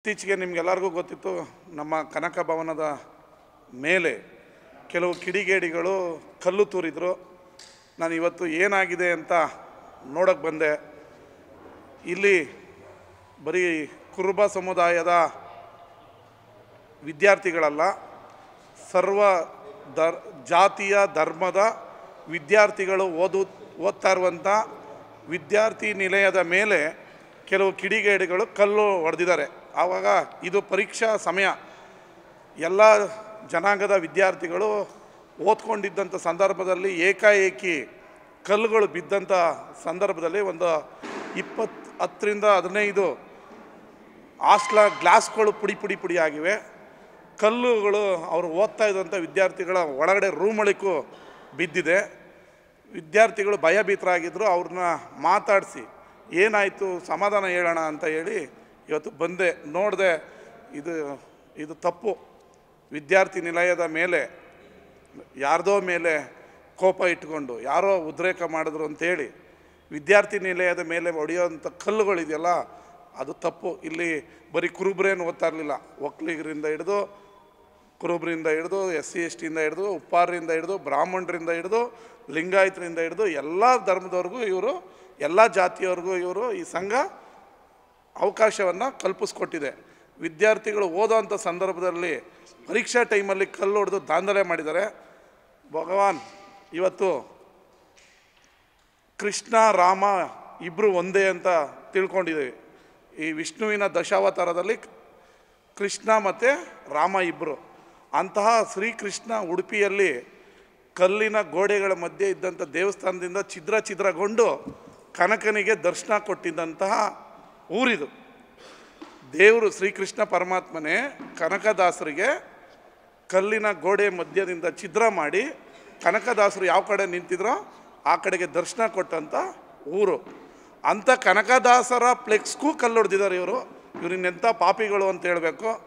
ಇತ್ತೀಚೆಗೆ ನಿಮಗೆಲ್ಲರಿಗೂ ಗೊತ್ತಿತ್ತು, ನಮ್ಮ ಕನಕ ಭವನದ ಮೇಲೆ ಕೆಲವು ಕಿಡಿಗೇಡಿಗಳು ಕಲ್ಲು ತೂರಿದ್ರು. ನಾನು ಇವತ್ತು ಏನಾಗಿದೆ ಅಂತ ನೋಡಕ್ಕೆ ಬಂದೆ. ಇಲ್ಲಿ ಬರೀ ಕುರುಬ ಸಮುದಾಯದ ವಿದ್ಯಾರ್ಥಿಗಳಲ್ಲ, ಸರ್ವ ದರ್, ಜಾತಿಯ ಧರ್ಮದ ವಿದ್ಯಾರ್ಥಿಗಳು ಓದು, ಓದ್ತಾ ಇರುವಂಥ ವಿದ್ಯಾರ್ಥಿ ನಿಲಯದ ಮೇಲೆ ಕೆಲವು ಕಿಡಿಗೇಡಿಗಳು ಕಲ್ಲು ಹೊಡೆದಿದ್ದಾರೆ. ಆವಾಗ ಇದು ಪರೀಕ್ಷಾ ಸಮಯ. ಎಲ್ಲ ಜನಾಂಗದ ವಿದ್ಯಾರ್ಥಿಗಳು ಓದ್ಕೊಂಡಿದ್ದಂಥ ಸಂದರ್ಭದಲ್ಲಿ ಏಕಾಏಕಿ ಕಲ್ಲುಗಳು ಬಿದ್ದಂಥ ಸಂದರ್ಭದಲ್ಲಿ ಒಂದು ಇಪ್ಪತ್ತು ಹತ್ತರಿಂದ ಹದಿನೈದು ಹಾಸ್ಟ್ಲ ಗ್ಲಾಸ್ಗಳು ಪುಡಿ ಪುಡಿ ಪುಡಿ ಆಗಿವೆ. ಕಲ್ಲುಗಳು ಅವರು ಓದ್ತಾ ಇದ್ದಂಥ ವಿದ್ಯಾರ್ಥಿಗಳ ಒಳಗಡೆ ರೂಮಳಿಗೂ ಬಿದ್ದಿದೆ. ವಿದ್ಯಾರ್ಥಿಗಳು ಭಯಭೀತರಾಗಿದ್ದರು ಅವ್ರನ್ನ ಮಾತಾಡಿಸಿ ಏನಾಯಿತು, ಸಮಾಧಾನ ಹೇಳೋಣ ಅಂತ ಹೇಳಿ ಇವತ್ತು ಬಂದೆ, ನೋಡಿದೆ, ಇದು ಇದು ತಪ್ಪು. ವಿದ್ಯಾರ್ಥಿ ನಿಲಯದ ಮೇಲೆ, ಯಾರದೋ ಮೇಲೆ ಕೋಪ ಇಟ್ಕೊಂಡು, ಯಾರೋ ಉದ್ರೇಕ ಮಾಡಿದ್ರು ಅಂತೇಳಿ, ವಿದ್ಯಾರ್ಥಿ ನಿಲಯದ ಮೇಲೆ ಹೊಡೆಯೋಂಥ ಕಲ್ಲುಗಳಿದೆಯಲ್ಲ, ಅದು ತಪ್ಪು. ಇಲ್ಲಿ ಬರೀ ಕುರುಬ್ರೇನು ಓದ್ತಾ ಇರಲಿಲ್ಲ. ಒಕ್ಕಲಿಗರಿಂದ ಹಿಡಿದು, ಕುರುಬ್ರಿಂದ ಹಿಡಿದು, ಎಸ್ ಸಿ, ಎಸ್ ಟಿಯಿಂದ ಹಿಡಿದು, ಉಪ್ಪಾರರಿಂದ ಹಿಡಿದು, ಬ್ರಾಹ್ಮಣರಿಂದ ಹಿಡಿದು, ಲಿಂಗಾಯತರಿಂದ ಹಿಡಿದು, ಎಲ್ಲ ಧರ್ಮದವ್ರಿಗೂ ಇವರು, ಎಲ್ಲ ಜಾತಿಯವ್ರಿಗೂ ಇವರು ಈ ಸಂಘ ಅವಕಾಶವನ್ನು ಕಲ್ಪಿಸ್ಕೊಟ್ಟಿದೆ. ವಿದ್ಯಾರ್ಥಿಗಳು ಓದೋವಂಥ ಸಂದರ್ಭದಲ್ಲಿ ಪರೀಕ್ಷಾ ಟೈಮಲ್ಲಿ ಕಲ್ಲು ಹೊಡೆದು ದಾಂಧಲೆ ಮಾಡಿದ್ದಾರೆ. ಭಗವಾನ್, ಇವತ್ತು ಕೃಷ್ಣ, ರಾಮ ಇಬ್ಬರು ಒಂದೇ ಅಂತ ತಿಳ್ಕೊಂಡಿದ್ದೀವಿ. ಈ ವಿಷ್ಣುವಿನ ದಶಾವತಾರದಲ್ಲಿ ಕೃಷ್ಣ ಮತ್ತು ರಾಮ ಇಬ್ಬರು ಅಂತಹ ಶ್ರೀಕೃಷ್ಣ ಉಡುಪಿಯಲ್ಲಿ ಕಲ್ಲಿನ ಗೋಡೆಗಳ ಮಧ್ಯೆ ಇದ್ದಂಥ ದೇವಸ್ಥಾನದಿಂದ ಛಿದ್ರ ಛಿದ್ರಗೊಂಡು ಕನಕನಿಗೆ ದರ್ಶನ ಕೊಟ್ಟಿದ್ದಂತಹ ಊರಿದು. ದೇವರು ಶ್ರೀಕೃಷ್ಣ ಪರಮಾತ್ಮನೇ ಕನಕದಾಸರಿಗೆ ಕಲ್ಲಿನ ಗೋಡೆ ಮಧ್ಯದಿಂದ ಛಿದ್ರ ಮಾಡಿ ಕನಕದಾಸರು ಯಾವ ಕಡೆ ನಿಂತಿದ್ರೋ ಆ ಕಡೆಗೆ ದರ್ಶನ ಕೊಟ್ಟಂಥ ಊರು. ಅಂಥ ಕನಕದಾಸರ ಫ್ಲೆಕ್ಸ್ಗೂ ಕಲ್ಲು ಹೊಡೆದಿದ್ದಾರೆ ಇವರು. ಇವರಿನ್ನೆಂಥ ಪಾಪಿಗಳು ಅಂತ ಹೇಳಬೇಕು.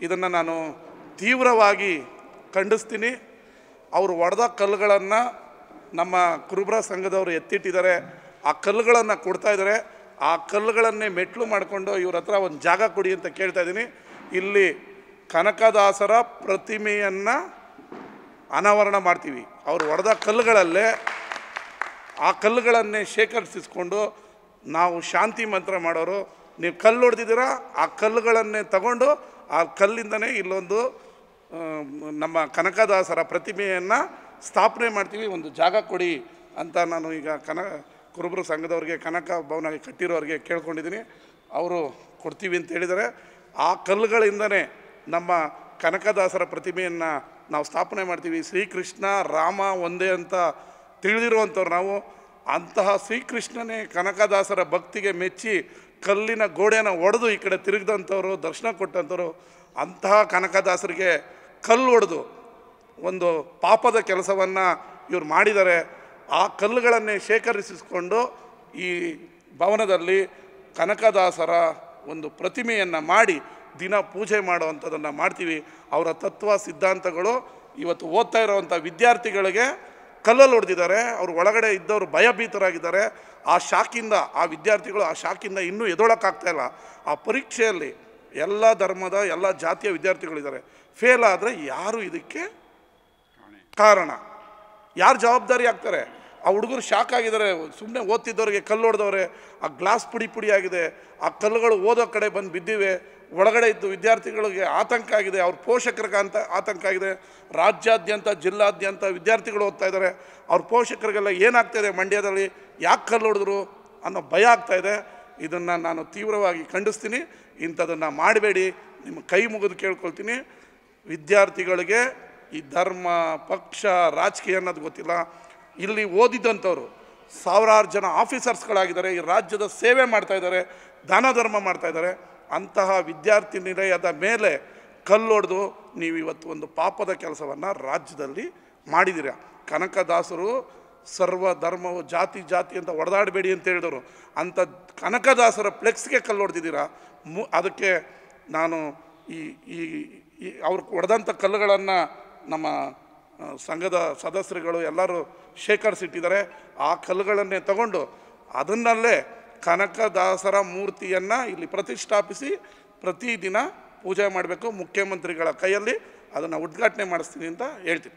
ಇದನ್ನು ನಾನು ತೀವ್ರವಾಗಿ ಖಂಡಿಸ್ತೀನಿ. ಅವರು ಒಡೆದ ಕಲ್ಲುಗಳನ್ನು ನಮ್ಮ ಕುರುಬ್ರ ಸಂಘದವರು ಎತ್ತಿಟ್ಟಿದ್ದಾರೆ. ಆ ಕಲ್ಲುಗಳನ್ನು ಕೊಡ್ತಾ ಇದ್ದಾರೆ. ಆ ಕಲ್ಲುಗಳನ್ನೇ ಮೆಟ್ಲು ಮಾಡಿಕೊಂಡು ಇವ್ರ ಹತ್ರ ಒಂದು ಜಾಗ ಕೊಡಿ ಅಂತ ಕೇಳ್ತಾ ಇದ್ದೀನಿ. ಇಲ್ಲಿ ಕನಕದಾಸರ ಪ್ರತಿಮೆಯನ್ನು ಅನಾವರಣ ಮಾಡ್ತೀವಿ. ಅವರು ಹೊಡೆದ ಕಲ್ಲುಗಳಲ್ಲೇ ಆ ಕಲ್ಲುಗಳನ್ನೇ ಶೇಖರಿಸಿಸ್ಕೊಂಡು ನಾವು ಶಾಂತಿ ಮಂತ್ರ ಮಾಡೋರು. ನೀವು ಕಲ್ಲು ಹೊಡೆದಿದ್ದೀರಾ? ಆ ಕಲ್ಲುಗಳನ್ನೇ ತಗೊಂಡು ಆ ಕಲ್ಲಿಂದನೇ ಇಲ್ಲೊಂದು ನಮ್ಮ ಕನಕದಾಸರ ಪ್ರತಿಮೆಯನ್ನು ಸ್ಥಾಪನೆ ಮಾಡ್ತೀವಿ. ಒಂದು ಜಾಗ ಕೊಡಿ ಅಂತ ನಾನು ಈಗ ಕನ ಕುರುಬರು ಸಂಘದವ್ರಿಗೆ ಕನಕ ಭವನ ಕಟ್ಟಿರೋರಿಗೆ ಕೇಳ್ಕೊಂಡಿದ್ದೀನಿ. ಅವರು ಕೊಡ್ತೀವಿ ಅಂತ ಹೇಳಿದರೆ ಆ ಕಲ್ಲುಗಳಿಂದನೇ ನಮ್ಮ ಕನಕದಾಸರ ಪ್ರತಿಮೆಯನ್ನು ನಾವು ಸ್ಥಾಪನೆ ಮಾಡ್ತೀವಿ. ಶ್ರೀಕೃಷ್ಣ, ರಾಮ ಒಂದೇ ಅಂತ ತಿಳಿದಿರುವಂಥವ್ರು ನಾವು. ಅಂತಹ ಶ್ರೀಕೃಷ್ಣನೇ ಕನಕದಾಸರ ಭಕ್ತಿಗೆ ಮೆಚ್ಚಿ ಕಲ್ಲಿನ ಗೋಡೆನ ಒಡೆದು ಈ ಕಡೆ ತಿರುಗಿದಂಥವ್ರು, ದರ್ಶನ ಕೊಟ್ಟಂಥವ್ರು, ಅಂತಹ ಕನಕದಾಸರಿಗೆ ಕಲ್ಲು ಒಡೆದು ಒಂದು ಪಾಪದ ಕೆಲಸವನ್ನು ಇವ್ರು ಮಾಡಿದ್ದಾರೆ. ಆ ಕಲ್ಲುಗಳನ್ನೇ ಶೇಖರಿಸಿಕೊಂಡು ಈ ಭವನದಲ್ಲಿ ಕನಕದಾಸರ ಒಂದು ಪ್ರತಿಮೆಯನ್ನು ಮಾಡಿ ದಿನ ಪೂಜೆ ಮಾಡುವಂಥದ್ದನ್ನು ಮಾಡ್ತೀವಿ. ಅವರ ತತ್ವ, ಸಿದ್ಧಾಂತಗಳು ಇವತ್ತು ಓದ್ತಾ ಇರೋವಂಥ ವಿದ್ಯಾರ್ಥಿಗಳಿಗೆ ಕಲ್ಲಲ್ಲಿ ಹೊಡೆದಿದ್ದಾರೆ. ಅವರು ಒಳಗಡೆ ಇದ್ದವರು ಭಯಭೀತರಾಗಿದ್ದಾರೆ. ಆ ಶಾಕಿಂದ ಆ ವಿದ್ಯಾರ್ಥಿಗಳು ಆ ಶಾಕಿಂದ ಇನ್ನೂ ಎದೊಳಕ್ಕಾಗ್ತಾ ಇಲ್ಲ. ಆ ಪರೀಕ್ಷೆಯಲ್ಲಿ ಎಲ್ಲ ಧರ್ಮದ, ಎಲ್ಲ ಜಾತಿಯ ವಿದ್ಯಾರ್ಥಿಗಳಿದ್ದಾರೆ. ಫೇಲ್ ಆದರೆ ಯಾರು ಇದಕ್ಕೆ ಕಾರಣ? ಯಾರು ಜವಾಬ್ದಾರಿ ಆಗ್ತಾರೆ? ಆ ಹುಡುಗರು ಶಾಕ್ ಆಗಿದ್ದಾರೆ. ಸುಮ್ಮನೆ ಓದ್ತಿದ್ದವ್ರಿಗೆ ಕಲ್ಲು ಹೊಡೆದವ್ರೆ. ಆ ಗ್ಲಾಸ್ ಪುಡಿ ಪುಡಿ ಆಗಿದೆ. ಆ ಕಲ್ಲುಗಳು ಓದೋ ಕಡೆ ಬಂದು ಬಿದ್ದಿವೆ. ಒಳಗಡೆ ಇದ್ದು ವಿದ್ಯಾರ್ಥಿಗಳಿಗೆ ಆತಂಕ ಆಗಿದೆ. ಅವ್ರ ಪೋಷಕರಿಗೆ ಅಂತ ಆತಂಕ ಆಗಿದೆ. ರಾಜ್ಯಾದ್ಯಂತ, ಜಿಲ್ಲಾದ್ಯಂತ ವಿದ್ಯಾರ್ಥಿಗಳು ಓದ್ತಾ ಇದ್ದಾರೆ. ಅವ್ರ ಪೋಷಕರಿಗೆಲ್ಲ ಏನಾಗ್ತಾಯಿದೆ ಮಂಡ್ಯದಲ್ಲಿ? ಯಾಕೆ ಕಲ್ಲು ಹೊಡೆದ್ರು ಅನ್ನೋ ಭಯ ಆಗ್ತಾ ಇದೆ. ಇದನ್ನು ನಾನು ತೀವ್ರವಾಗಿ ಖಂಡಿಸ್ತೀನಿ. ಇಂಥದನ್ನು ಮಾಡಬೇಡಿ. ನಿಮ್ಮ ಕೈ ಮುಗಿದು ಕೇಳ್ಕೊಳ್ತೀನಿ. ವಿದ್ಯಾರ್ಥಿಗಳಿಗೆ ಈ ಧರ್ಮ, ಪಕ್ಷ, ರಾಜಕೀಯ ಅನ್ನೋದು ಗೊತ್ತಿಲ್ಲ. ಇಲ್ಲಿ ಓದಿದ್ದಂಥವ್ರು ಸಾವಿರಾರು ಜನ ಆಫೀಸರ್ಸ್ಗಳಾಗಿದ್ದಾರೆ, ಈ ರಾಜ್ಯದ ಸೇವೆ ಮಾಡ್ತಾಯಿದ್ದಾರೆ ದಾನ ಧರ್ಮ ಮಾಡ್ತಾಯಿದ್ದಾರೆ ಅಂತಹ ವಿದ್ಯಾರ್ಥಿ ನಿಲಯದ ಮೇಲೆ ಕಲ್ಲೊಡೆದು ನೀವು ಇವತ್ತು ಒಂದು ಪಾಪದ ಕೆಲಸವನ್ನು ರಾಜ್ಯದಲ್ಲಿ ಮಾಡಿದ್ದೀರ? ಕನಕದಾಸರು ಸರ್ವ ಧರ್ಮವು ಜಾತಿ ಜಾತಿ ಅಂತ ಹೊಡೆದಾಡಬೇಡಿ ಅಂತ ಹೇಳಿದರು. ಅಂಥ ಕನಕದಾಸರ ಫ್ಲೆಕ್ಸ್ಗೆ ಕಲ್ಲು ಹೊಡೆದಿದ್ದೀರಾ? ಮು, ಅದಕ್ಕೆ ನಾನು ಈ ಈ ಈ, ಅವ್ರು ಹೊಡೆದಂಥ ಕಲ್ಲುಗಳನ್ನು ನಮ್ಮ ಸಂಘದ ಸದಸ್ಯರುಗಳು ಎಲ್ಲರೂ ಶೇಖರಿಸಿಟ್ಟಿದ್ದಾರೆ ಆ ಕಲ್ಲುಗಳನ್ನೇ ತಗೊಂಡು ಅದನ್ನಲ್ಲೇ ಕನಕದಾಸರ ಮೂರ್ತಿಯನ್ನು ಇಲ್ಲಿ ಪ್ರತಿಷ್ಠಾಪಿಸಿ ಪ್ರತಿದಿನ ಪೂಜೆ ಮಾಡಬೇಕು ಮುಖ್ಯಮಂತ್ರಿಗಳ ಕೈಯಲ್ಲಿ. ಅದನ್ನು ಉದ್ಘಾಟನೆ ಮಾಡಿಸ್ತೀನಿ ಅಂತ ಹೇಳ್ತೀನಿ.